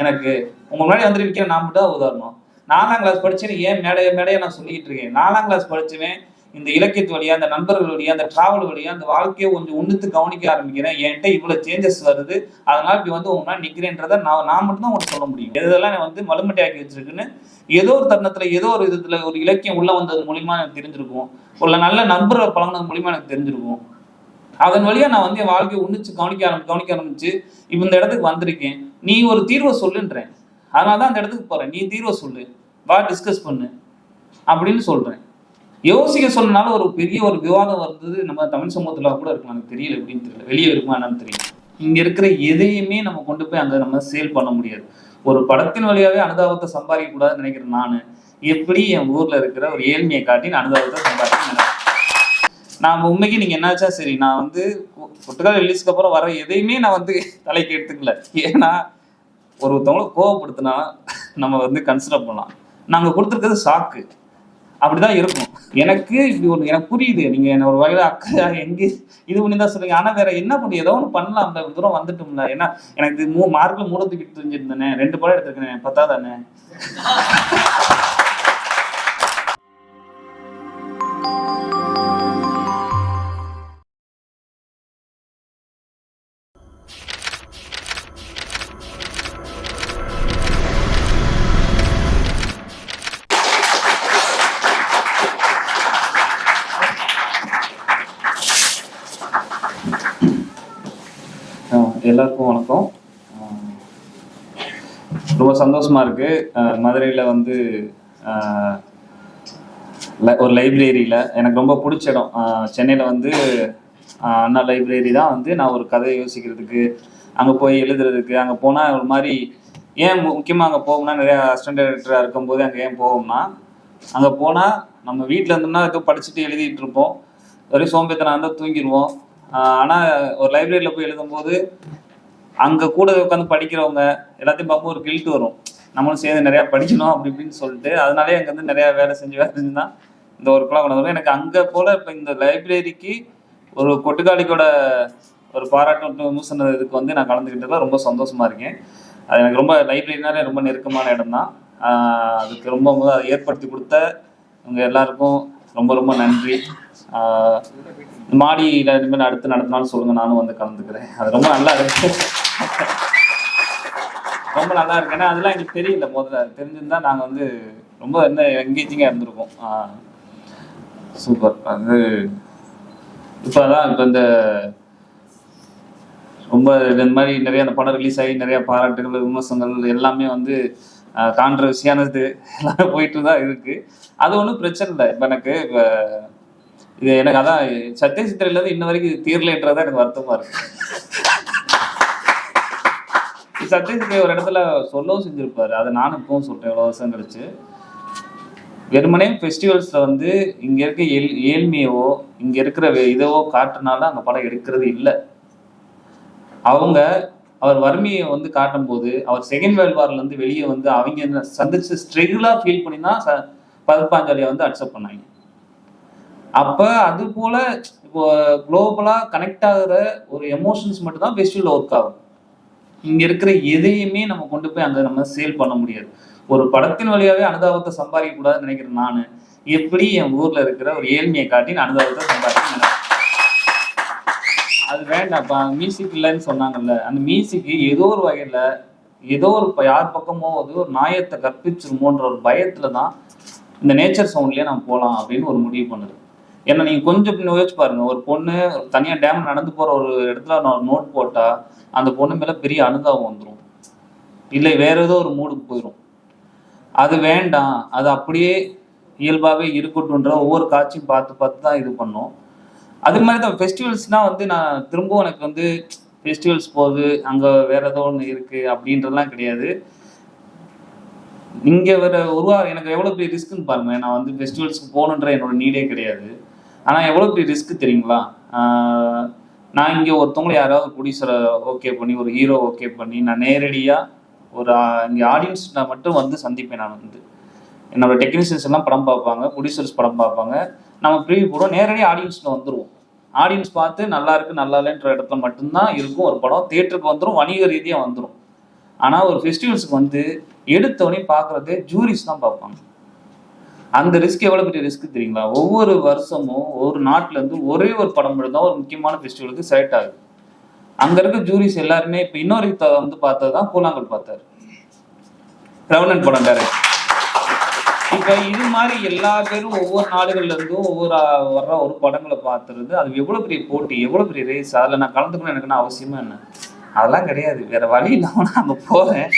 எனக்கு உங்க முன்னாடி வந்து நிற்கிற நான் மட்டும் தான் உதாரணம். நாலாம் கிளாஸ் படிச்சேன்னு ஏன் மேடைய மேடைய நான் சொல்லிட்டு இருக்கேன்? நாலாம் கிளாஸ் படிச்சுவேன் இந்த இலக்கியத்து வழியா அந்த நண்பர்கள் வழியா அந்த டிராவல் வழியா அந்த வாழ்க்கையை கொஞ்சம் உன்னித்து கவனிக்க ஆரம்பிக்கிறேன். என்கிட்ட இவ்வளவு சேஞ்சஸ் வருது. அதனால இப்படி வந்து உங்க முன்னாடி நிக்கிறேன்றதை நான் நான் மட்டும் தான் உங்களுக்கு சொல்ல முடியும். இதெல்லாம் நான் வந்து மலுமட்டையாக்கி வச்சிருக்குன்னு ஏதோ ஒரு தருணத்துல ஏதோ ஒரு விதத்துல ஒரு இலக்கியம் உள்ள வந்தது மூலியமா எனக்கு தெரிஞ்சிருக்கும். ஒரு நல்ல நண்பர்கள் பழகினது மூலியமா எனக்கு தெரிஞ்சிருக்கும். அதன் வழியா நான் வந்து என் வாழ்க்கையை உன்னிச்சு கவனிக்க ஆரம்பி கவனிக்க ஆரம்பிச்சு இப்போ இந்த இடத்துக்கு வந்திருக்கேன். நீ ஒரு தீர்வை சொல்லுன்றேன் அதனால தான் அந்த இடத்துக்கு போறேன். நீ தீர்வை சொல்லு. வா டிஸ்கஸ் பண்ணு. அப்படின்னு சொல்றேன். யோசிக்க சொன்னனால ஒரு பெரிய ஒரு விவாதம் வந்தது நம்ம தமிழ் சமூகத்தில் கூட இருக்கலாம். எனக்கு தெரியல எப்படின்னு தெரியல. வெளியே இருக்குமா என்னன்னு தெரியல. இங்க இருக்கிற எதையுமே நம்ம கொண்டு போய் அங்கே நம்ம சேல் பண்ண முடியாது. ஒரு படத்தின் வழியாவே அனுதாபத்தை சம்பாதிக்க கூடாதுன்னு நினைக்கிறேன் நான். எப்படி என் ஊர்ல இருக்கிற ஒரு ஏழ்மையை காட்டி நான் அனுதாபத்தை சம்பாதிக்க நான் உண்மைக்கு நீங்க என்னாச்சா சரி நான் வந்து புட்டுக்கால் ரிலீஸ்க்கு அப்புறம் வர எதையுமே நான் வந்து தலைக்கு எடுத்துக்கல. ஏன்னா ஒருத்தவங்கள கோவப்படுத்தினா நம்ம வந்து கன்சிடர் பண்ணலாம். நாங்கள் கொடுத்துருக்கிறது சாக்கு அப்படிதான் இருக்கும். எனக்கு இப்படி ஒன்று எனக்கு புரியுது. நீங்க என்ன ஒரு வகையில அக்கா எங்க இது பண்ணி தான் சொல்லுங்க ஆனா வேற என்ன பண்ணி ஏதோ ஒன்று பண்ணலாம் அந்த தூரம் வந்துட்டோம்ல. ஏன்னா எனக்கு இது மூ மார்க்கில் மூடத்துக்கிட்டு தெரிஞ்சிருந்தேனே ரெண்டு படம் எடுத்திருக்கேன். பத்தாதானே? எல்லாருக்கும் வணக்கம். ரொம்ப சந்தோஷமா இருக்கு. மதுரையில் வந்து ஒரு லைப்ரரியில் எனக்கு ரொம்ப பிடிச்ச இடம். சென்னையில் வந்து அண்ணா லைப்ரரி தான் வந்து நான் ஒரு கதையை யோசிக்கிறதுக்கு அங்கே போய் எழுதுறதுக்கு அங்கே போனால் ஒரு மாதிரி ஏன் முக்கியமாக அங்கே போகணும்னா நிறையா அசிஸ்டன்ட் இருக்கும்போது அங்கே ஏன் போவோம்னா அங்கே போனால் நம்ம வீட்டில் இருந்தோம்னா ஏதோ படிச்சுட்டு எழுதிட்டு இருப்போம். ஒரே சோம்பேத்தனம் இருந்தால் தூங்கிடுவோம். ஆனால் ஒரு லைப்ரரியில் போய் எழுதும்போது அங்க கூட உட்காந்து படிக்கிறவங்க எல்லாத்தையும் பார்க்கும் ஒரு கில்ட் வரும். நம்மளும் சேர்ந்து நிறைய படிக்கணும் அப்படி இப்படின்னு சொல்லிட்டு அதனாலே அங்க வந்து நிறைய வேலை செஞ்சு வேலை செஞ்சு தான் இந்த ஒர்க்கெலாம் கொண்டு வரும் எனக்கு அங்க போல இப்போ இந்த லைப்ரரிக்கு ஒரு கொட்டுக்காளிக்கோட ஒரு பாராட்டு விமர்சன இதுக்கு வந்து நான் கலந்துக்கிட்டதுல ரொம்ப சந்தோஷமா இருக்கேன். அது எனக்கு ரொம்ப லைப்ரரினாலே ரொம்ப நெருக்கமான இடம் தான் அதுக்கு ரொம்ப அதை ஏற்படுத்தி கொடுத்த உங்க எல்லாருக்கும் ரொம்ப ரொம்ப நன்றி. மாடியில் இனிமேல் அடுத்து நடத்தினாலும் சொல்லுங்க நானும் வந்து கலந்துக்கிறேன். அது ரொம்ப நல்லா இருக்கு. ரொம்ப நல்லா இருக்கு. ஏன்னா அதெல்லாம் எங்களுக்கு தெரியல முதல்ல. தெரிஞ்சிருந்தா நாங்கள் வந்து ரொம்ப என்ன என்கேஜிங்காக இருந்திருக்கோம் சூப்பர் அது இப்போ அதான் இப்போ இந்த ரொம்ப இந்த மாதிரி நிறைய அந்த படம் ரிலீஸ் ஆகி நிறைய பாராட்டுகள் விமர்சனங்கள் எல்லாமே வந்து கான்ட்ரவர்சியானது எல்லாமே போயிட்டு தான் இருக்கு. அது ஒன்றும் பிரச்சனை இல்லை. இப்போ எனக்கு இப்போ இது எனக்கு அதான் சத்யசித்திரையில இருந்து இன்ன வரைக்கும் இது தீரலைன்றதான் எனக்கு வருத்தமா இருக்கு. சத்யசித்திரை ஒரு இடத்துல சொல்லவும் செஞ்சிருப்பாரு. அதை நானும் இப்பவும் சொல்றேன். எவ்வளவு வருஷம் கழிச்சு. வெறுமனே ஃபெஸ்டிவல்ஸ்ல வந்து இங்க இருக்க ஏழ் ஏழ்மையவோ இங்க இருக்கிற வே- இதவோ காட்டுனால அந்த படம் எடுக்கிறது இல்லை. அவங்க அவர் வறுமையை வந்து காட்டும் போது அவர் செகண்ட் வேர்ல்ட் வார்ல இருந்து வெளியே வந்து அவங்க சந்திச்சு ஸ்ட்ரெகுலா ஃபீல் பண்ணி தான் ச- பதப்பாஞ்சாலியை வந்து அக்செப்ட் பண்ணாங்க. அப்ப அது போல இப்போ குளோபலா கனெக்ட் ஆகுற ஒரு எமோஷன்ஸ் மட்டும்தான் தான் ஒர்க் ஆகும். இங்க இருக்கிற எதையுமே நம்ம கொண்டு போய் அங்க நம்ம சேல் பண்ண முடியாது. ஒரு படத்தின் வழியாவே அனுதாபத்தை சம்பாதிக்க கூடாதுன்னு நினைக்கிறேன் நானு. எப்படி என் ஊர்ல இருக்கிற ஒரு ஏழ்மையை காட்டி நான் அனுதாபத்தை சம்பாதிக்க அது வேண்டாம்ப்பா மியூசிக் இல்லைன்னு சொன்னாங்கல்ல அந்த மியூசிக்கு ஏதோ ஒரு வகையில ஏதோ ஒரு இப்போ யார் பக்கமோ அது ஒரு நாயத்தை கற்பிச்சிருமோன்ற ஒரு பயத்துல தான் இந்த நேச்சர் சவுண்ட்லயே நம்ம போகலாம் அப்படின்னு ஒரு முடிவு பண்ணுது. ஏன்னா நீங்க கொஞ்சம் யோசிச்சு பாருங்க. ஒரு பொண்ணு தனியா டேம் நடந்து போற ஒரு இடத்துல நான் ஒரு நோட் போட்டா அந்த பொண்ணு மேல பெரிய அனுதாபம் வந்துடும் இல்லை வேற ஏதோ ஒரு மூடுக்கு போயிடும் அது வேண்டாம். அது அப்படியே இயல்பாகவே இருக்கட்டும்ன்ற ஒவ்வொரு காட்சியும் பார்த்து பார்த்து தான் இது பண்ணோம். அது மாதிரி தான் ஃபெஸ்டிவல்ஸ்னால் வந்து நான் திரும்பவும் எனக்கு வந்து ஃபெஸ்டிவல்ஸ் போகுது அங்கே வேற ஏதோ ஒன்று இருக்குது அப்படின்றதுலாம் கிடையாது. இங்கே வேற உருவா எனக்கு எவ்வளோ பெரிய ரிஸ்க்குன்னு பாருங்க நான் வந்து ஃபெஸ்டிவல்ஸ்க்கு போகணுன்ற என்னோட நீடே கிடையாது. ஆனால் எவ்வளோ பெரிய ரிஸ்க் தெரியுங்களா? நான் இங்கே ஒருத்தவங்களை யாராவது ப்ரொடியூசரை ஓகே பண்ணி ஒரு ஹீரோ ஓகே பண்ணி நான் நேரடியாக ஒரு இங்கே ஆடியன்ஸ் நான் மட்டும் வந்து சந்திப்பேன் நான் வந்து. என்னோட டெக்னீஷியன்ஸ் எல்லாம் படம் பார்ப்பாங்க ப்ரொடியூசர்ஸ் படம் பார்ப்பாங்க. நம்ம ப்ரீவியூ போடுவோம் நேரடியாக ஆடியன்ஸில் வந்துடுவோம் ஆடியன்ஸ் பார்த்து நல்லா இருக்கு நல்லா இல்லைன்ற இடத்துல மட்டும்தான் இருக்கும். ஒரு படம் தேட்டருக்கு வந்துடும் வணிக ரீதியாக வந்துடும் ஆனால் ஒரு ஃபெஸ்டிவல்ஸுக்கு வந்து எடுத்தவனையும் பார்க்கறது ஜூரிஸ் தான் பார்ப்பாங்க. அந்த ரிஸ்க் எவ்வளவு பெரிய ரிஸ்க் தெரியுங்களா? ஒவ்வொரு வருஷமும் ஒரு நாட்டுல இருந்து ஒரே ஒரு படம் மட்டும்தான் ஒரு முக்கியமான ஃபெஸ்டிவலுக்கு செலக்ட் ஆகுது. அங்க இருக்க ஜூரிஸ் எல்லாருமே இப்ப இன்னொரு வந்து பார்த்தது தான் கூழாங்கல் பார்த்தாரு. ரெவனன் படம் டேரக்ட் இப்ப இது மாதிரி எல்லா பேரும் ஒவ்வொரு நாடுகள்ல இருந்தும் ஒவ்வொரு வர்ற ஒரு படங்களை பார்த்துறது அது எவ்வளவு பெரிய போட்டி எவ்வளவு பெரிய ரேஸ் அதுல நான் கலந்துக்கணும் எனக்கு நான் அவசியமா என்ன அதெல்லாம் கிடையாது. வேற வழி இல்லாம நான் அங்க போறேன்.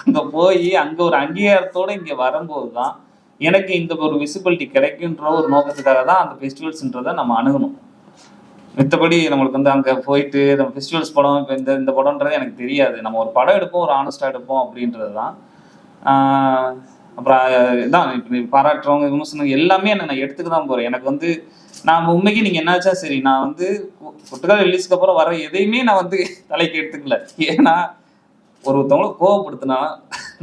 அங்க போய் அங்க ஒரு அங்கீகாரத்தோட இங்க வரும்போது தான் எனக்கு இந்த ஒரு விசிபிலிட்டி கிடைக்குன்ற ஒரு நோக்கத்துக்காக தான் அந்த ஃபெஸ்டிவல்ஸ்ன்றதை நம்ம அணுகணும். மித்தபடி நம்மளுக்கு வந்து அங்கே போயிட்டு நம்ம ஃபெஸ்டிவல்ஸ் படம் இப்போ இந்த இந்த படம்ன்றது எனக்கு தெரியாது. நம்ம ஒரு படம் எடுப்போம் ஒரு ஆனஸ்டாக எடுப்போம் அப்படின்றது தான். அப்புறம் இதான் இப்போ நீ பாராட்டுறவங்க விமர்சனம் எல்லாமே என்ன நான் எடுத்துக்க தான் போகிறேன் எனக்கு வந்து நான் உண்மைக்கு நீங்கள் என்னாச்சா சரி நான் வந்து புட்டுக்கால் ரிலீஸ்க்கு அப்புறம் வர எதையுமே நான் வந்து தலைக்கு எடுத்துக்கல. ஏன்னா ஒருத்தவங்களை கோவப்படுத்தினா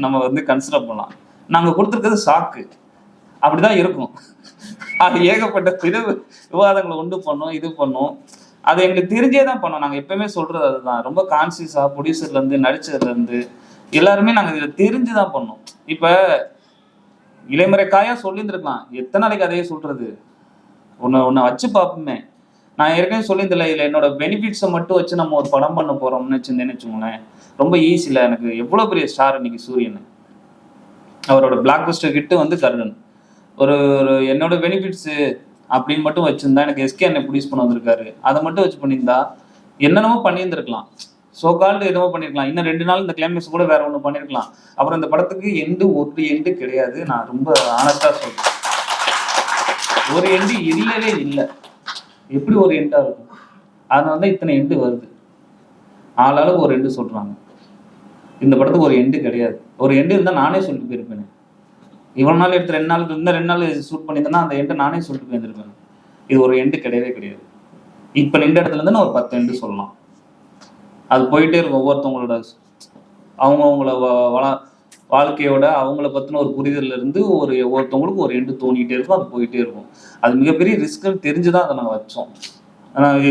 நம்ம வந்து கன்சிடர் பண்ணலாம். நாங்கள் கொடுத்துருக்கிறது சாக்கு அப்படிதான் இருக்கும். அது ஏகப்பட்ட பிரிவு விவாதங்களை உண்டு பண்ணும் இது பண்ணும். அது எங்களுக்கு தெரிஞ்சே தான் பண்ணோம். நாங்கள் எப்பயுமே சொல்றது அதுதான். ரொம்ப கான்சியஸா ப்ரொடியூசர்ல இருந்து நடிச்சதுல இருந்து எல்லாருமே நாங்கள் இதில் தெரிஞ்சு தான் பண்ணோம். இப்போ இளைமுறைக்காயா சொல்லியிருந்துருக்கலாம். எத்தனை நாளைக்கு அதையே சொல்றது? உன்னை உன்னை வச்சு பார்ப்போமே. நான் ஏற்கனவே சொல்லியிருந்தில்ல இதில் என்னோட பெனிஃபிட்ஸை மட்டும் வச்சு நம்ம ஒரு படம் பண்ண போறோம்னு வச்சுருந்தேன்னு வச்சுக்கோங்களேன். ரொம்ப ஈஸியில் எனக்கு எவ்வளோ பெரிய ஸ்டார் இன்னைக்கு சூரியன். அவரோட பிளாக் பஸ்டர் கிட்ட வந்து கருடன். ஒரு ஒரு என்னோட பெனிஃபிட்ஸு அப்படின்னு மட்டும் வச்சுருந்தா எனக்கு எஸ்கே என்னை ப்ரொடியூஸ் பண்ண வந்திருக்காரு. அதை மட்டும் வச்சு பண்ணியிருந்தா என்னென்னமோ பண்ணியிருந்திருக்கலாம். ஸோ கால்டு என்னமோ பண்ணியிருக்கலாம். இன்னும் ரெண்டு நாள் இந்த கிளைமேக்ஸ் கூட வேற ஒன்று பண்ணியிருக்கலாம். அப்புறம் இந்த படத்துக்கு எண்டு ஒரு எண்டு கிடையாது. நான் ரொம்ப ஆனஸ்டாக சொல்றேன். ஒரு எண்டு இல்லவே இல்லை. எப்படி ஒரு எண்டாக இருக்கும்? அதனால தான் இத்தனை எண்டு வருது. ஆளாளுக்கு ஒரு எண்டு சொல்கிறாங்க இந்த படத்துக்கு ஒரு எண்டு கிடையாது. ஒரு எண்டு இருந்தால் நானே சொல்லிட்டு போயிருப்பேன். இவ்வளோ நாள் எடுத்து ரெண்டு நாள் இருந்தால் ரெண்டு நாள் ஷூட் பண்ணியிருந்தேன்னா அந்த எண்டை நானே சொல்லிட்டு போயிருந்துருப்பேன் இது ஒரு எண்டு கிடையவே கிடையாது. இப்போ நின்ற இடத்துல இருந்து நான் ஒரு பத்து எண்டு சொல்லலாம். அது போயிட்டே இருக்கும் ஒவ்வொருத்தவங்களோட அவங்கவுங்கள வள வாழ்க்கையோட அவங்கள பற்றின ஒரு புரிதல்ல இருந்து ஒரு ஒவ்வொருத்தவங்களுக்கும் ஒரு எண்டு தோணிட்டே இருக்கும் அது போயிட்டே இருக்கும். அது மிகப்பெரிய ரிஸ்க்னு தெரிஞ்சுதான் அதை நாங்கள் வச்சோம். ஆனால்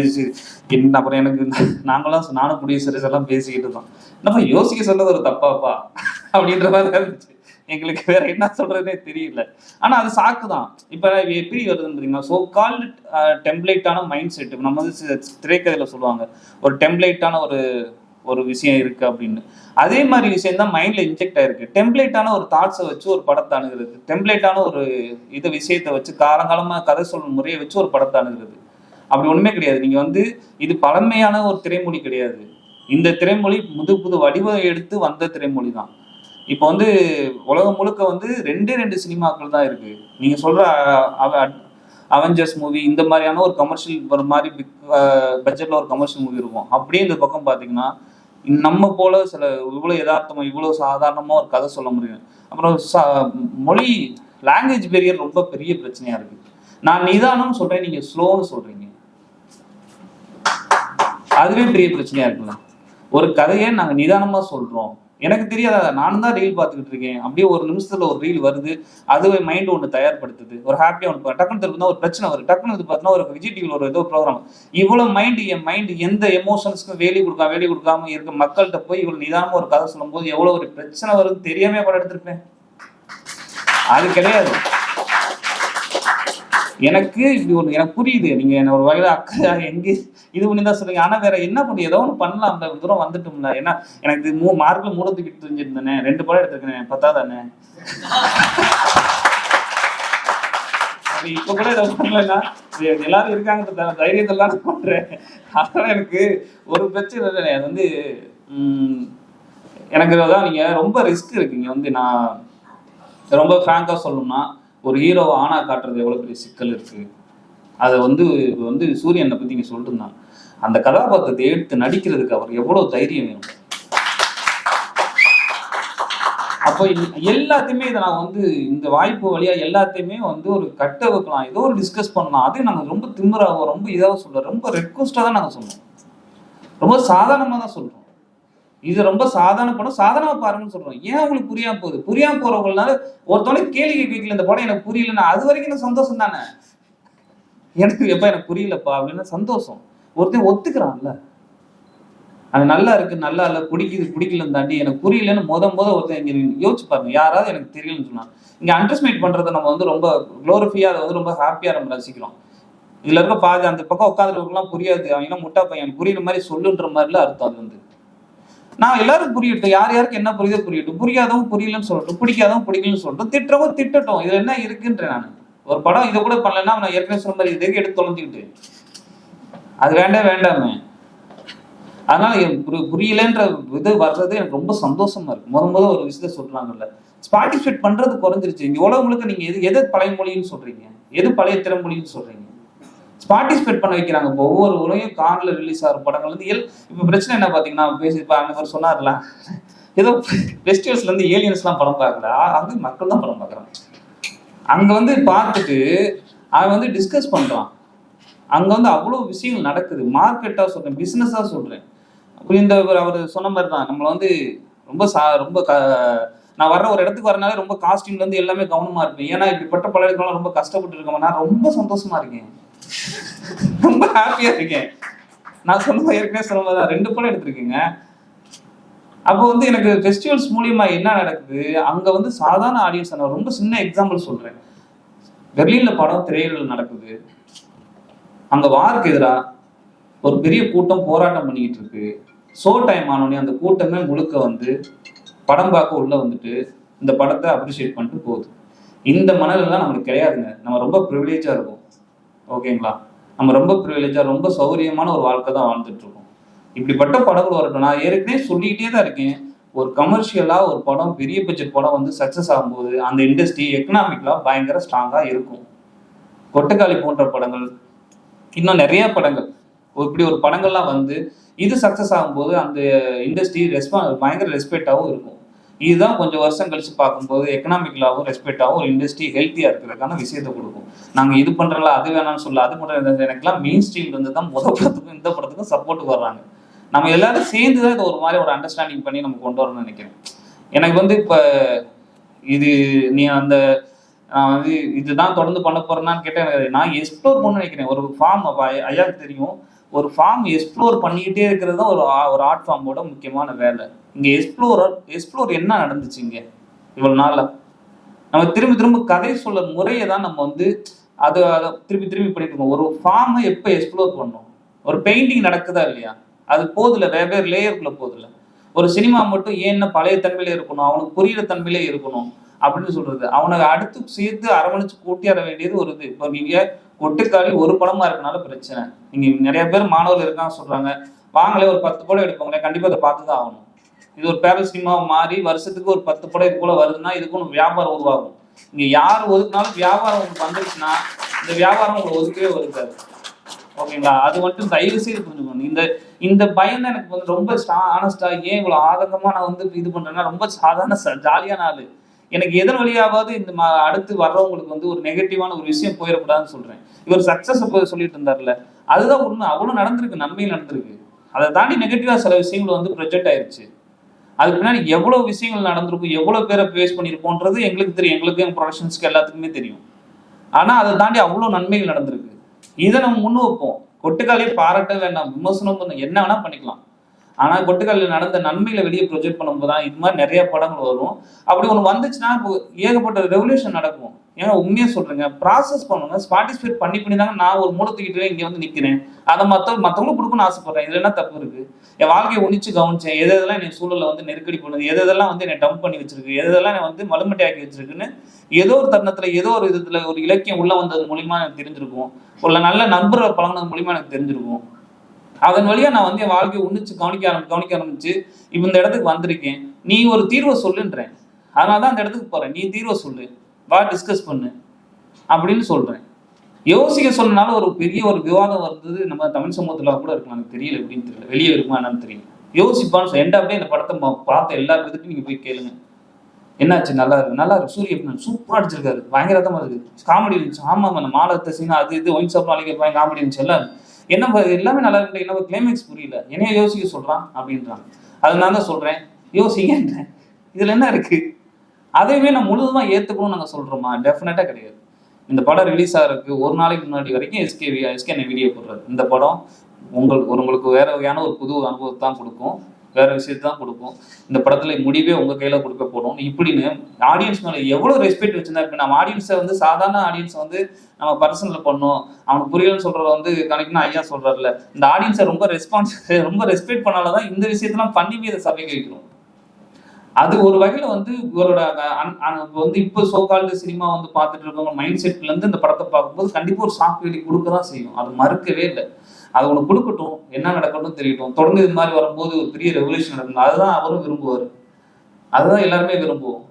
என்ன அப்புறம் எனக்கு நாங்களாம் நானும் ப்ரொடியூசர்ஸ் எல்லாம் பேசிக்கிட்டு இருந்தோம். என்னப்பா யோசிக்க சொன்னது ஒரு தப்பாப்பா? அப்படின்ற மாதிரி இருந்துச்சு. எங்களுக்கு வேற என்ன சொல்றதுனே தெரியல. ஆனா அது சாக்கு தான். இப்ப எப்படி வருதுன்னு பார்த்தீங்கன்னா ஸோ கால்டு டெம்ப்ளேட்டான மைண்ட் செட் நம்ம வந்து திரைக்கதையில சொல்லுவாங்க. ஒரு டெம்ப்ளேட்டான ஒரு ஒரு விஷயம் இருக்கு அப்படின்னு. அதே மாதிரி விஷயம் தான் மைண்ட்ல இன்ஜெக்ட் ஆயிருக்கு. டெம்ப்ளேட்டான ஒரு தாட்ஸை வச்சு ஒரு படத்தை அணுகிறது. டெம்ப்ளேட்டான ஒரு இது விஷயத்தை வச்சு காலங்காலமா கதை சொல்லும் முறையை வச்சு ஒரு படத்தை அணுகிறது. அப்படி ஒண்ணுமே கிடையாது. நீங்க வந்து இது பழமையான ஒரு திரைமொழி கிடையாது. இந்த திரைமொழி புது புது வடிவம் எடுத்து வந்த திரைமொழி தான் இப்போ வந்து உலகம் முழுக்க வந்து ரெண்டே ரெண்டு சினிமாக்கள் தான் இருக்கு. நீங்க சொல்ற அவெஞ்சர்ஸ் மூவி இந்த மாதிரியான ஒரு கமர்ஷியல் ஒரு மாதிரி பிக் பட்ஜெட்ல ஒரு கமர்ஷியல் மூவி இருக்கும். அப்படியே இந்த பக்கம் பாத்தீங்கன்னா நம்ம போல சில இவ்வளவு யதார்த்தமா இவ்வளவு சாதாரணமா ஒரு கதை சொல்ல முடியும். அப்புறம் மொழி லாங்குவேஜ் பெரியர் ரொம்ப பெரிய பிரச்சனையா இருக்கு. நான் நிதானம் சொல்றேன் நீங்க ஸ்லோன்னு சொல்றீங்க. அதுவே பெரிய பிரச்சனையா இருக்குல்ல ஒரு கதையை நாங்க நிதானமா சொல்றோம். எனக்கு தெரியாத? நானும் தான் ரீல் பார்த்துக்கிட்டு இருக்கேன். அப்படியே ஒரு நிமிஷத்துல ஒரு ரீல் வருது. அதுவே மைண்ட் ஒன்று தயார்படுத்துது. ஒரு ஹாப்பியாக ஒன்று டக்குனு திரும்ப ஒரு பிரச்சனை வருது. டக்குனு இது பார்த்தீங்கன்னா ஒரு விஜய் டிவியில் ஒரு ஏதோ ப்ரோக்ராம் இவ்வளோ மைண்ட் என் மைண்ட் எந்த எமோஷன்ஸ்க்கும் வேலி கொடுக்காம வேலி கொடுக்காம இருக்க மக்கள்கிட்ட போய் இவ்வளோ நிதானமாக ஒரு கதை சொல்லும்போது எவ்வளோ ஒரு பிரச்சனை வருதுன்னு தெரியாமே படம் எடுத்திருப்பேன். அது கிடையாது. எனக்கு இப்படி ஒன்று எனக்கு புரியுது. நீங்கள் என்ன ஒரு வகையில் அக்கா எங்கே இது பண்ணி தான் சொல்லுங்க ஆனா வேற என்ன பண்ணி ஏதோ ஒன்று பண்ணலாம். அந்த தூரம் வந்துட்டோம்ல. ஏன்னா எனக்கு இது மூ மார்க்ல மூணு தூக்கிட்டு தெரிஞ்சிருந்தேனே. ரெண்டு படம் எடுத்திருக்கேன். பத்தாதானே? அது இப்ப கூட இதை பண்ணலன்னா எல்லாரும் இருக்காங்க தைரியத்தெல்லாம் பண்றேன். அதெல்லாம் எனக்கு ஒரு பிரச்சனை இல்லை. அது வந்து எனக்கு தான் நீங்க ரொம்ப ரிஸ்க் இருக்குங்க. வந்து நான் ரொம்ப ஃப்ராங்கா சொல்லணும்னா ஒரு ஹீரோவை ஆனா காட்டுறது எவ்வளவு பெரிய சிக்கல் இருக்கு. அதை வந்து வந்து சூரியனை பத்தி நீங்க சொல்லிட்டு இருந்தான் அந்த கதாபாத்திரத்தை எடுத்து நடிக்கிறதுக்கு அவர் எவ்வளவு தைரியம் வேணும்? அப்போ எல்லாத்தையுமே இதை நான் வந்து இந்த வாய்ப்பு வழியா எல்லாத்தையுமே வந்து ஒரு கட்ட வைக்கலாம் ஏதோ ஒரு டிஸ்கஸ் பண்ணலாம். அதே நாங்கள் ரொம்ப திமுறாவோ ரொம்ப இதாக சொல்றோம். ரொம்ப ரெக்வஸ்டாக தான் நாங்கள் சொல்றோம். ரொம்ப சாதாரணமாக தான் சொல்றோம். இது ரொம்ப சாதாரண படம். சாதாரணமா பாருங்கன்னு சொல்றோம். ஏன் உங்களுக்கு புரியாம போகுது? புரியாம போறவங்களால ஒருத்தவங்க கேள்வி கேட்கல இந்த படம் எனக்கு புரியலன்னா அது வரைக்கும் எனக்கு சந்தோஷம் தானே? எனக்கு எப்ப எனக்கு புரியலப்பா அப்படின்னு சந்தோஷம். ஒருத்தன் ஒத்துக்கிறான்ல. அது நல்லா இருக்கு நல்லா இல்லை பிடிக்குது பிடிக்கலன்னு தாண்டி எனக்கு புரியலன்னு முத முத ஒருத்தன் இங்க யோசிச்சு பாருங்க. யாராவது எனக்கு தெரியலன்னு சொன்னாங்க இங்க அண்டர்ஸ்டிமேட் பண்றதை நம்ம வந்து ரொம்ப குளோரிஃபியா அதை வந்து ரொம்ப ஹாப்பியா நம்ம ரசிக்கிறோம். இதுல இருக்க பாதி அந்த பக்கம் உட்காந்துருக்கலாம் புரியாது. அவங்க முட்டா பையன்? புரியுற மாதிரி சொல்லுன்ற மாதிரில அர்த்தம் அது வந்து. நான் எல்லாரும் புரியட்டும். யார் யாருக்கு என்ன புரியுதோ புரியட்டும். புரியாதவங்க புரியலன்னு சொல்லட்டும். பிடிக்காதவங்க பிடிக்கலன்னு சொல்லட்டும். திட்டுறவங்க திட்டட்டும். இதுல என்ன இருக்குன்றேன் நான். ஒரு படம் இதை கூட பண்ணலன்னா நான் ஏற்கனவே சொன்ன மாதிரி இதை எடுத்து தொலைஞ்சுக்கிட்டு. அது வேண்டாம் வேண்டாமே. அதனால எனக்கு புரி- புரியலன்ற இது வர்றது எனக்கு ரொம்ப சந்தோஷமா இருக்கு. முத முத ஒரு விஷயத்த சொல்றாங்கல்ல. பார்ட்டிசிபேட் பண்றது குறைஞ்சிருச்சு. இங்க உலகங்களுக்கு நீங்க எது எது பழைய மொழின்னு சொல்றீங்க? எது பழைய திறமொழின்னு சொல்றீங்க? பார்ட்டிசிபேட் பண்ண வைக்கிறாங்க. இப்போ ஒவ்வொரு உலகம் கார்ல ரிலீஸ் ஆகிற படங்கள் வந்து எல் இப்போ பிரச்சனை என்ன பார்த்தீங்கன்னா பேசி இப்போ அந்த மாதிரி சொன்னார்ல. ஏதோ ஃபெஸ்டிவல்ஸ்ல இருந்து ஏலியன்ஸ்லாம் படம் பார்க்கல. அது மக்கள் தான் படம் பார்க்குறாங்க. அங்க வந்து பார்த்துட்டு அவன் வந்து டிஸ்கஸ் பண்றான். அங்க வந்து அவ்வளோ விஷயங்கள் நடக்குது. மார்க்கெட்டா சொல்றேன் பிசினஸா சொல்றேன். அப்படி இந்த அவர் சொன்ன மாதிரி தான் நம்மள வந்து ரொம்ப சா ரொம்ப க நான் வர்ற ஒரு இடத்துக்கு வரனாலே ரொம்ப காஸ்டியூம்ல இருந்து எல்லாமே கவனமா இருப்பேன். ஏன்னா இப்படிப்பட்ட பழகலாம் ரொம்ப கஷ்டப்பட்டு இருக்கேன். நான் ரொம்ப சந்தோஷமா இருக்கேன். ரொம்ப ஹாப்பியா இருக்கேன். நான் சொன்ன ஏற்கனவே சொன்ன தான். ரெண்டு படம் எடுத்திருக்கேங்க. அப்போ வந்து எனக்கு ஃபெஸ்டிவல்ஸ் மூலியமா என்ன நடக்குது? அங்க வந்து சாதாரண ஆடியன்ஸ் நான் ரொம்ப சின்ன எக்ஸாம்பிள் சொல்றேன். பெர்லின்ல படம் திரையிடல் நடக்குது. அங்க வாருக்கு எதிராக ஒரு பெரிய கூட்டம் போராட்டம் பண்ணிக்கிட்டு இருக்கு. ஷோ டைம் ஆனோடனே அந்த கூட்டமே முழுக்க வந்து படம் பார்க்க உள்ள வந்துட்டு இந்த படத்தை அப்ரிஷியேட் பண்ணிட்டு போகுது. இந்த மணலெல்லாம் நம்மளுக்கு கிடையாதுங்க. நம்ம ரொம்ப ப்ரிவிலேஜா இருக்கும். ஓகேங்களா? நம்ம ரொம்ப ப்ரிவிலேஜா ரொம்ப சௌகரியமான ஒரு வாழ்க்கை தான் வாழ்ந்துட்டு இருக்கோம். இப்படிப்பட்ட படங்கள் வரட்டும். நான் ஏற்கனவே சொல்லிக்கிட்டே தான் இருக்கேன். ஒரு கமர்ஷியலா ஒரு படம் பெரிய பட்ஜெட் படம் வந்து சக்சஸ் ஆகும்போது அந்த இண்டஸ்ட்ரி எக்கனாமிக்லாம் பயங்கர ஸ்ட்ராங்கா இருக்கும். கொட்டக்காளி போன்ற படங்கள் இன்னும் நிறைய படங்கள். இப்படி ஒரு படங்கள்லாம் வந்து இது சக்சஸ் ஆகும்போது அந்த இண்டஸ்ட்ரி ரெஸ்பா பயங்கர ரெஸ்பெக்டாகவும் இருக்கும். இதுதான் கொஞ்சம் வருஷம் கழிச்சு பார்க்கும்போது எக்கனாமிக்கலாகவும் ரெஸ்பெக்டாகவும் ஒரு இண்டஸ்ட்ரி ஹெல்த்தியாக இருக்கிறதுக்கான விஷயத்தை கொடுக்கும். நாங்கள் இது பண்ணுறல அது வேணாம்னு சொல்ல அது பண்ணுறது எனக்குலாம் மெயின் ஸ்ட்ரீம்ல இருந்து தான் முத படத்துக்கும் இந்த படத்துக்கும் சப்போர்ட் வர்றாங்க. நம்ம எல்லாரும் சேர்ந்து தான் இதை ஒரு மாதிரி ஒரு அண்டர்ஸ்டாண்டிங் பண்ணி நம்ம கொண்டு வரணும்னு நினைக்கிறேன். எனக்கு வந்து இப்போ இது நீ அந்த வந்து இதுதான் தொடர்ந்து பண்ண போறேன்னு கேட்டேன் நான் எக்ஸ்ப்ளோர் பண்ண நினைக்கிறேன். ஒரு ஃபார்ம் ஐயாவுக்கு தெரியும். ஒரு ஃபார்ம் எக்ஸ்ப்ளோர் பண்ணிக்கிட்டே இருக்கிறது ஒரு ஆ- ஒரு ஆர்ட் ஃபார்மோட முக்கியமான வேலை. இங்கே எக்ஸ்ப்ளோர் எக்ஸ்ப்ளோர் என்ன நடந்துச்சு இங்கே? இவ்வளோ நாளில் நம்ம திரும்ப திரும்ப கதை சொல்ல முறையை தான் நம்ம வந்து அது அதை திருப்பி திரும்பி பண்ணிட்டு இருக்கோம். ஒரு ஃபார்மை எப்போ எக்ஸ்ப்ளோர் பண்ணணும் ஒரு பெயிண்டிங் நடக்குதா இல்லையா? அது போதில்ல வெவ்வேறு லேயருக்குள்ளே போதில்ல ஒரு சினிமா மட்டும் ஏன்னா பழைய தன்மையிலே இருக்கணும் அவனுக்கு புரியிற தன்மையிலே இருக்கணும். அப்படின்னு சொல்றது. அவனை அடுத்து சேர்த்து அரவணைச்சு கூட்டியாட வேண்டியது ஒரு இது. இப்போ நீங்க கொட்டுக்காளி ஒரு படமா இருக்கனால பிரச்சனை. நீங்க நிறைய பேர் மாணவர்கள் இருக்கான்னு சொல்றாங்க. வாங்களே ஒரு பத்து படம் எடுப்பாங்களே. கண்டிப்பா அதை பார்த்து தான் ஆகணும். இது ஒரு பேரல் சினிமாவை மாறி வருஷத்துக்கு ஒரு பத்து படம் இது போல வருதுன்னா இதுக்கு ஒன்று வியாபாரம் உருவாகும். இங்க யார் ஒதுக்குனாலும் வியாபாரம் உங்களுக்கு வந்துருச்சுன்னா இந்த வியாபாரம் உங்களுக்கு ஒதுக்கவே ஒதுக்காது. ஓகேங்களா? அது மட்டும் தயவு செய்து புரிஞ்சுக்கணும். இந்த இந்த பயம் தான் எனக்கு வந்து ரொம்ப ஆனஸ்டா ஏன் இவ்வளவு ஆதங்கமா நான் வந்து இது பண்றேன்னா ரொம்ப சாதாரண ஜாலியான ஆளு. எனக்கு எதன் வழியாவது இந்த அடுத்து வர்றவங்களுக்கு வந்து ஒரு நெகட்டிவான ஒரு விஷயம் போயிடக்கூடாதுன்னு சொல்றேன். இவர் சக்சஸ் சொல்லிட்டு இருந்தார்ல அதுதான் உண்மை. அவ்வளவு நடந்திருக்கு நன்மையும் நடந்திருக்கு. அதை தாண்டி நெகட்டிவா சில விஷயங்கள் வந்து ப்ரொஜெக்ட் ஆயிருச்சு. அதுக்கு பின்னாடி எவ்வளவு விஷயங்கள் நடந்திருக்கும் எவ்வளவு பேரை பேஸ் பண்ணியிருக்கோன்றது எங்களுக்கு தெரியும். எங்களுக்கு எங்க ப்ரொடக்ஷன்ஸ்க்கு எல்லாத்துக்குமே தெரியும். ஆனா அதை தாண்டி அவ்வளவு நன்மைகள் நடந்திருக்கு. இதை நம்ம முன்னு வைப்போம் கொட்டுக்காலையே பாராட்ட வேண்டாம் விமர்சனம் பண்ண என்ன வேணா பண்ணிக்கலாம். ஆனா கொட்டுக்காலில் நடந்த நன்மையில வெளியே ப்ரொஜெக்ட் பண்ணும்போது தான் இது மாதிரி நிறைய படங்கள் வரும். அப்படி ஒன்று வந்துச்சுன்னா இப்போ ஏகப்பட்ட ரெவல்யூஷன் நடக்கும். ஏன்னா உண்மையா சொல்றேங்க. ப்ராசஸ் பண்ணுங்க. பார்ட்டிசிபேட் பண்ணி பண்ணி தாங்க நான் ஒரு மூடத்துக்கிட்டே தூக்கிட்டு இங்க வந்து நிக்கிறேன். அதை மற்ற மற்றவங்களும் கொடுக்கணும்னு ஆசைப்படுறேன். இதுல என்ன தப்பு இருக்கு? என் வாழ்க்கையை உணிச்சு கவனிச்சேன். எது எதெல்லாம் என் சூழலை வந்து நெருக்கடி பண்ணுது எது எதெல்லாம் வந்து என்னை டம்ப் பண்ணி வச்சிருக்கு? எது எதெல்லாம் என்னை வந்து மலுமட்டி ஆக்கி வச்சிருக்குன்னு ஏதோ ஒரு தருணத்துல ஏதோ ஒரு விதத்துல ஒரு இலக்கியம் உள்ள வந்தது மூலியமா எனக்கு தெரிஞ்சிருக்கும். ஒரு நல்ல நண்பரை பழங்குனது மூலியமா எனக்கு தெரிஞ்சிருக்கும். அதன் வழியா நான் வந்து என் வாழ்க்கையை உன்னிச்சு கவனிக்க ஆரம்பி கவனிக்க ஆரம்பிச்சு இப்போ இந்த இடத்துக்கு வந்திருக்கேன். நீ ஒரு தீர்வை சொல்லுன்றேன் அதனால தான் அந்த இடத்துக்கு போறேன். நீ தீர்வை சொல்லு. வா டிஸ்கஸ் பண்ணு. அப்படின்னு சொல்றேன். யோசிக்க சொன்னாலும் ஒரு பெரிய ஒரு விவாதம் வந்தது நம்ம தமிழ் சமூகத்துல கூட இருக்கலாம். எனக்கு தெரியல எப்படின்னு தெரியல. வெளியே இருக்குமா என்னன்னு தெரியல. யோசிப்பான்னு சொல்லி எண்ட் அப்படியே இந்த படத்தை பார்த்த எல்லா விதத்தையும் நீங்க போய் கேளுங்க. என்னாச்சு? நல்லா இருக்கு. நல்லா இருக்கு. சூரிய சூப்பரா அடிச்சிருக்காரு பயங்கரதமா இருக்கு. காமெடி இருந்துச்சு. ஆமா அந்த மாலத்தை சீனா அது இது ஒயின் சாப்பிடும் அழைக்க காமெடி இருந்துச்சு. எல்லாம் என்ன ப- எல்லாமே நல்லா இருக்கு என்ன கிளைமேக்ஸ் புரியல. என்னைய யோசிக்க சொல்றான் அப்படின்றாங்க அது நான் தான் சொல்றேன். யோசிங்கன்றேன் இதுல என்ன இருக்கு? அதையுமே நான் முழுதுமா ஏத்துக்கணும்னு நாங்க சொல்றோமா? டெஃபினட்டா கிடையாது. இந்த படம் ரிலீஸ் ஆகிறதுக்கு ஒரு நாளைக்கு முன்னாடி வரைக்கும் எஸ்கே எஸ்கே வீடியோ போடுறது இந்த படம் உங்களுக்கு உங்களுக்கு வேற வகையான ஒரு புது அனுபவத்தை தான் கொடுக்கும். வேற விஷயத்தை தான் கொடுக்கும். இந்த படத்துல முடிவே உங்க கையில கொடுக்க போறோம். இப்படின்னு ஆடியன்ஸ் மேல எவ்வளவு ரெஸ்பெக்ட் வச்சிருந்தா இப்ப நம்ம ஆடியன்ஸை வந்து சாதாரண ஆடியன்ஸ் வந்து நம்ம பர்சனல் பண்ணோம். அவனுக்கு புரியலன்னு சொல்றத வந்து கணக்குன்னு ஐயா சொல்றாருல இந்த ஆடியன்ஸை ரொம்ப ரெஸ்பான்ஸ் ரொம்ப ரெஸ்பெக்ட் பண்ணாலதான் இந்த விஷயத்தெல்லாம் பண்ணி இதை சபைக்கு வைக்கிறோம் அது ஒரு வகையில வந்து இவரோட அ- இப்ப வந்து இப்போ சோகால்டு சினிமா வந்து பார்த்துட்டு இருக்கவங்க மைண்ட் செட்ல இருந்து இந்த படத்தை பார்க்கும்போது கண்டிப்பா ஒரு ஷாக் வேலி கொடுக்க தான் செய்யும். அது மறுக்கவே இல்லை. அது ஒன்று கொடுக்கட்டும் என்ன நடக்கட்டும் தெரியட்டும். தொடர்ந்து இது மாதிரி வரும்போது ஒரு பெரிய ரெவல்யூஷன் நடக்கணும் அதுதான் அவரும் விரும்புவார். அதுதான் எல்லாருமே விரும்புவோம்.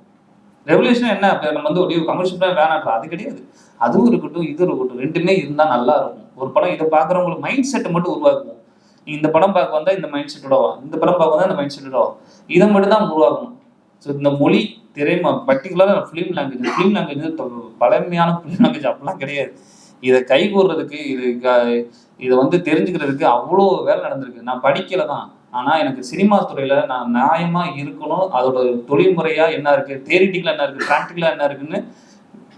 ரெவல்யூஷன் என்ன? நம்ம வந்து ஒரு கமர்ஷியலாக வேணாம் அது கிடையாது. அதுவும் இருக்கட்டும் இது இருக்கட்டும். ரெண்டுமே இருந்தால் நல்லா இருக்கும். ஒரு படம் இதை பார்க்குறவங்களுக்கு மைண்ட் செட்டை மட்டும் உருவாக்குவோம். நீ இந்த படம் பார்க்க வந்தா இந்த மைண்ட் செட்டோட வா. இந்த படம் பார்க்க வந்தா இந்த மைண்ட் செட்டோட வா. இதை மட்டும் தான் உருவாக்கணும். ஸோ இந்த மொழி திரைமா பர்டிகுலராக ஃபிலிம் லாங்குவேஜ் ஃபிலிம் லாங்குவேஜ் பழமையான ஃபிலிம் லாங்குவேஜ் அப்படிலாம் கிடையாது. இதை கைகூடுறதுக்கு இது க- இதை வந்து தெரிஞ்சுக்கிறதுக்கு அவ்வளோ வேலை நடந்திருக்கு. நான் படிக்கல தான். ஆனால் எனக்கு சினிமா துறையில் நான் நியாயமாக இருக்கணும். அதோட தொழில்முறையாக என்ன இருக்குது தேரிட்டிக்கலாக என்ன இருக்குது ப்ராக்டிக்கலாக என்ன இருக்குன்னு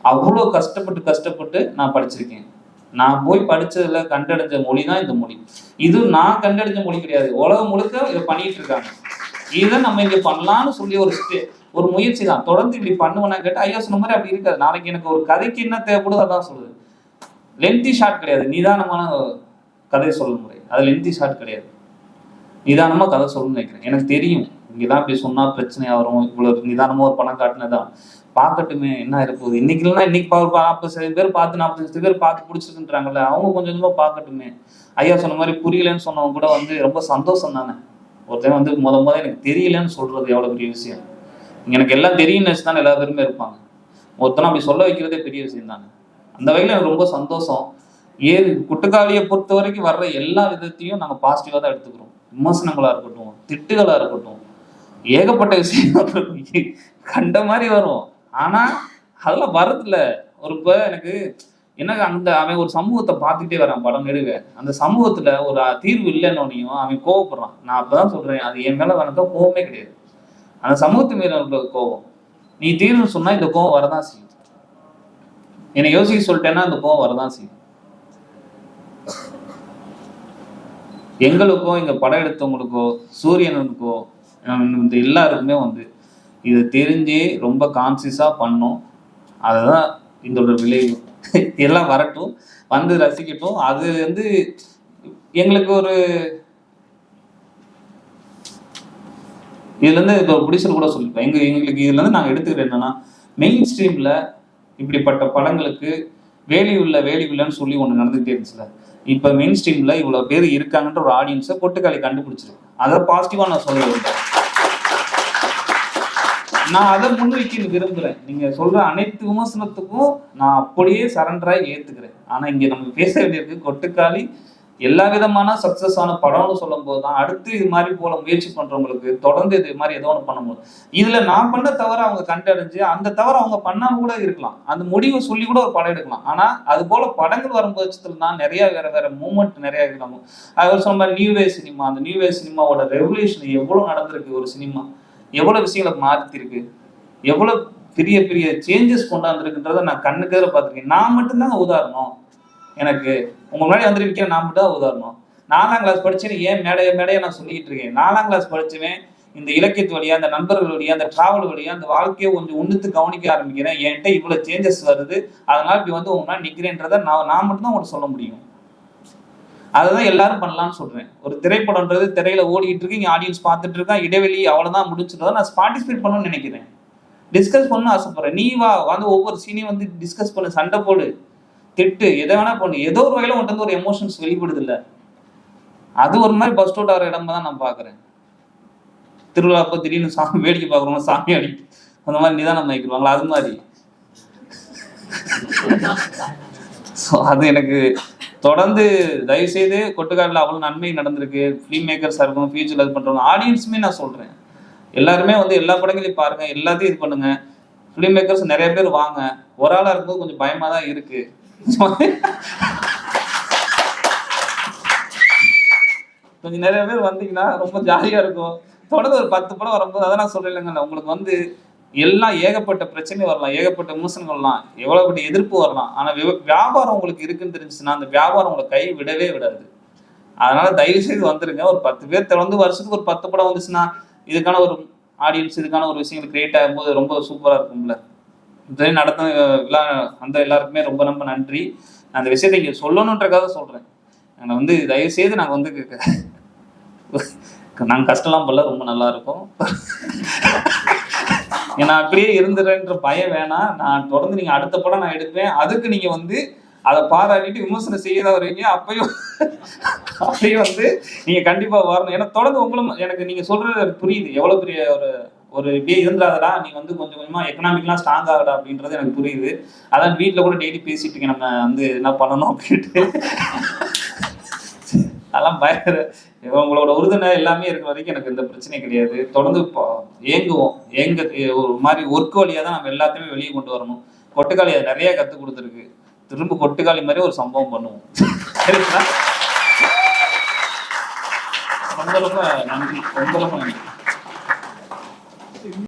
அவ்வளோ கஷ்டப்பட்டு கஷ்டப்பட்டு நான் படிச்சிருக்கேன். நான் போய் படிச்சதுல கண்டடைஞ்ச மொழி தான் இந்த மொழி. இது நான் கண்டடைஞ்ச மொழி கிடையாது. உலகம் முழுக்க இதை பண்ணிட்டு இருக்காங்க. இதை நம்ம இங்க பண்ணலாம்னு சொல்லி ஒரு ஸ்டே- ஒரு முயற்சி தான். தொடர்ந்து இப்படி பண்ணுவேன்னா கேட்டு ஐயா சொன்ன மாதிரி அப்படி இருக்காது. நாளைக்கு எனக்கு ஒரு கதைக்கு என்ன தேவைப்படுதோ அதான் சொல்லுது. லென்த்தி ஷார்ட் கிடையாது. நிதானமான கதை சொல்லும் முறை. அது லென்த்தி ஷார்ட் கிடையாது. நிதானமாக கதை சொல்லணும்னு நினைக்கிறேன். எனக்கு தெரியும். இங்கே தான் இப்படி சொன்னால் பிரச்சனையாக வரும். இவ்வளோ நிதானமாக ஒரு படம் காட்டினதான் பார்க்கட்டுமே என்ன இருப்போகுது இன்னைக்கு இல்லைன்னா இன்னைக்கு பா- நாற்பது சதவீதம் பேர் பார்த்து நாற்பத்தஞ்சு பேர் பார்த்து பிடிச்சிருக்குன்றாங்கல்ல அவங்க கொஞ்சம் கொஞ்சமாக பார்க்கட்டுமே. ஐயா சொன்ன மாதிரி புரியலன்னு சொன்னவங்க கூட வந்து ரொம்ப சந்தோஷம் தானே. ஒருத்தன் வந்து முத முத எனக்கு தெரியலன்னு சொல்கிறது எவ்வளோ பெரிய விஷயம். எனக்கு எல்லாம் தெரியும்னு வச்சு தானே எல்லா பேருமே இருப்பாங்க. ஒருத்தனை அப்படி சொல்ல வைக்கிறதே பெரிய விஷயம் தானே. அந்த வகையில் எனக்கு ரொம்ப சந்தோஷம். ஏ குட்டுக்காளியை பொறுத்த வரைக்கும் வர்ற எல்லா விதத்தையும் நாங்கள் பாசிட்டிவாக தான் எடுத்துக்கிறோம். விமர்சனங்களாக இருக்கட்டும் திட்டுகளாக இருக்கட்டும். ஏகப்பட்ட விஷயம் கண்ட மாதிரி வரும். ஆனால் அதெல்லாம் வரதில்ல ஒரு இப்போ எனக்கு என்ன அந்த அவன் ஒரு சமூகத்தை பார்த்துக்கிட்டே வரான் படம் எடுக்க. அந்த சமூகத்துல ஒரு தீர்வு இல்லைன்னொன்னையும் அவன் கோவப்படுறான். நான் அப்பதான் சொல்றேன் அது என் மேல வனக்க கோவமே கிடையாது. அந்த சமூகத்து மேல உள்ள கோவம். நீ தீர்வு சொன்னா இந்த கோவம் வரதான் செய்யும். என்னை யோசிக்க சொல்லிட்டேன்னா அந்த கோவம் வரதான் செய்யும். எங்களுக்கோ இங்க படம் எடுத்தவங்களுக்கோ சூரியனுக்கோ இந்த எல்லாருக்குமே வந்து இதை தெரிஞ்சே ரொம்ப கான்சியஸா பண்ணும். அதுதான் இதோட விளைவு. எல்லாம் வரட்டும். வந்து ரசிக்கட்டும். அது வந்து எங்களுக்கு ஒரு இதுல இருந்து இப்போ ப்ரொடியூசர் கூட சொல்லிப்பேன். எங்க எங்களுக்கு இதுல இருந்து நாங்க என்னன்னா மெயின் ஸ்ட்ரீம்ல இப்படிப்பட்ட படங்களுக்கு வேலி உள்ள வேல்யூ சொல்லி ஒன்று நடந்துகிட்டே இருந்துச்சுல இப்போ மெயின் ஸ்ட்ரீமில் இவ்வளோ பேர் இருக்காங்கன்ற ஒரு ஆடியன்ஸை பொட்டுக்காளி கண்டுபிடிச்சிருக்கு. அதை பாசிட்டிவாக நான் சொல்ல நான் அதை முன்வைக்க விரும்புறேன். நீங்க சொல்ற அனைத்து விமர்சனத்துக்கும் நான் அப்படியே சரண்டராக ஏற்றுக்கிறேன் ஆனா இங்க நம்ம பேச வேண்டியிருக்கு கொட்டுக்காளி எல்லா விதமான சக்சஸ் ஆன படம்னு சொல்லும் போது தான் அடுத்து இது மாதிரி போல முயற்சி பண்றவங்களுக்கு தொடர்ந்து இது மாதிரி ஏதோ ஒன்று பண்ண முடியும் இதுல நான் பண்ண தவிர அவங்க கண்டடைஞ்சு அந்த தவிர அவங்க பண்ணாம கூட இருக்கலாம். அந்த முடிவை சொல்லி கூட ஒரு படம் எடுக்கலாம். ஆனா அது போல படங்கள் வரும் பட்சத்துல தான் நிறைய வேற வேற மூமெண்ட் நிறைய இருக்கணும் நம்ம அவர் சொன்ன மாதிரி நியூ வே சினிமா அந்த நியூ வே சினிமாவோட ரெவல்யூஷன் எவ்வளவு நடந்திருக்கு ஒரு சினிமா எவ்வளவு விஷயங்களை மாத்திருக்கு எவ்வளவு பெரிய பெரிய சேஞ்சஸ் கொண்டாந்துருக்குன்றத நான் கண்ணுக்கு பார்த்துருக்கேன். நான் மட்டும்தாங்க உதாரணம். எனக்கு உங்க முன்னாடி வந்திருக்கேன் நான் மட்டும் தான் உதாரணம். நாலாம் கிளாஸ் படிச்சுன்னு ஏன் மேடைய மேடையை நான் சொல்லிக்கிட்டு இருக்கேன்? நாலாம் கிளாஸ் படிச்சுவேன் இந்த இலக்கியத்து வழியா அந்த நண்பர்கள் வழியா அந்த டிராவல் வழியா அந்த வாழ்க்கையை கொஞ்சம் உன்னித்து கவனிக்க ஆரம்பிக்கிறேன். என்கிட்ட இவ்வளவு சேஞ்சஸ் வருது. அதனால இப்படி வந்து உங்களால் நிக்கிறேன்றத நான் நான் மட்டும்தான் உங்களுக்கு சொல்ல முடியும். அதுதான் எல்லாரும் பண்ணலாம்னு சொல்றேன். ஒரு திரைப்படம்ன்றது திரையில ஓடிக்கிட்டு இருக்கு இங்க ஆடியன்ஸ் பார்த்துட்டு இருக்கான் இடைவெளி அவ்வளவுதான் முடிச்சிருந்தா நான் பார்ட்டிசிபேட் பண்ணணும்னு நினைக்கிறேன். டிஸ்கஸ் பண்ணணும்னு ஆசைப்படுறேன். நீ வா வந்து ஒவ்வொரு சீனையும் வந்து டிஸ்கஸ் பண்ணு சண்டை போடு. திட்டு எதை வேணா பண்ணு. ஏதோ ஒரு வகையில உன்ட்டு வந்து ஒரு எமோஷன்ஸ் வெளிப்படுது இல்ல அது ஒரு மாதிரி பஸ் அவுட் ஆகிற இடமா தான் நான் பாக்குறேன் திருவிழா அப்போ திடீர்னு சாமி வேடிக்கை பார்க்குறோம் சாமி அடி அந்த மாதிரி நிதானம் வைக்கிறாங்களா அது மாதிரி. ஸோ அது எனக்கு தொடர்ந்து தயவுசெய்து கொட்டுக்காட்டில் அவ்வளோ நன்மை நடந்திருக்கு. ஃபிலிம் மேக்கர்ஸாக இருக்கும் ஃபியூச்சரில் இது பண்ணுறவங்க ஆடியன்ஸுமே நான் சொல்கிறேன் எல்லாருமே வந்து எல்லா படங்களையும் பாருங்கள் எல்லாத்தையும் இது பண்ணுங்கள் ஃபிலிம் மேக்கர்ஸ் நிறைய பேர் வாங்க. ஒரு ஆளாக இருக்கும்போது கொஞ்சம் பயமாக தான் இருக்குது கொஞ்சம் நிறைய பேர் வந்தீங்கன்னா ரொம்ப ஜாலியாக இருக்கும். தொடர்ந்து ஒரு பத்து படம் வரும்போது அதை நான் சொல்றேன் உங்களுக்கு வந்து எல்லாம் ஏகப்பட்ட பிரச்சனை வரலாம் ஏகப்பட்ட விமர்சனங்கள் வரலாம் எவ்வளவு பெரிய எதிர்ப்பு வரலாம். ஆனா வியாபாரம் உங்களுக்கு இருக்குன்னு தெரிஞ்சுச்சுன்னா அந்த வியாபாரம் உங்களை கை விடவே விடாது. அதனால தயவு செய்து வந்துருங்க. ஒரு பத்து பேர் திறந்து வருஷத்துக்கு ஒரு பத்து படம் வந்துச்சுன்னா இதுக்கான ஒரு ஆடியன்ஸ் இதுக்கான ஒரு விஷயங்கள் கிரியேட் ஆகும்போது ரொம்ப சூப்பரா இருக்கும்ல. இதே நடத்த விழா அந்த எல்லாருக்குமே ரொம்ப ரொம்ப நன்றி. நான் அந்த விஷயத்தை இங்கே சொல்லணுன்றக்காக சொல்கிறேன் நாங்கள் வந்து தயவு செய்து நாங்கள் வந்து நாங்கள் கஷ்டம்லாம் போல ரொம்ப நல்லா இருக்கும். ஏன்னா அப்படியே இருந்துடுறேன்ற பயம் வேணாம். நான் தொடர்ந்து நீங்கள் அடுத்த படம் நான் எடுப்பேன். அதுக்கு நீங்கள் வந்து அதை பாராட்டிட்டு விமர்சனம் செய்ய வரீங்க. வருவீங்க அப்பயும் அப்பயும் வந்து நீங்கள் கண்டிப்பாக வரணும். ஏன்னா தொடர்ந்து உங்களும் எனக்கு நீங்கள் சொல்கிறது புரியுது. எவ்வளோ பெரிய ஒரு ஒரு இப்படியே இருந்தாதடா நீ வந்து கொஞ்சம் கொஞ்சமா எக்கனாமிக்லாம் ஸ்ட்ராங் ஆகடா அப்படின்றது எனக்கு புரியுது. அதான் வீட்டில் கூட டெய்லி பேசிட்டு இருக்கேன் நம்ம வந்து என்ன பண்ணணும் அப்படின்ட்டு. அதெல்லாம் பயங்கர உங்களோட உறுதுணை எல்லாமே இருக்கிற வரைக்கும் எனக்கு எந்த பிரச்சனையும் கிடையாது. தொடர்ந்து ஏங்குவோம். ஏங்க ஒரு மாதிரி ஒர்க் வழியாக தான் நம்ம எல்லாத்தையுமே வெளியே கொண்டு வரணும். கொட்டுக்காளி அது நிறைய கற்றுக் கொடுத்துருக்கு. திரும்ப கொட்டுக்காளி மாதிரி ஒரு சம்பவம் பண்ணுவோம். சரிங்களா? ரொம்ப ரொம்ப நன்றி. ரொம்ப ரொம்ப நன்றி.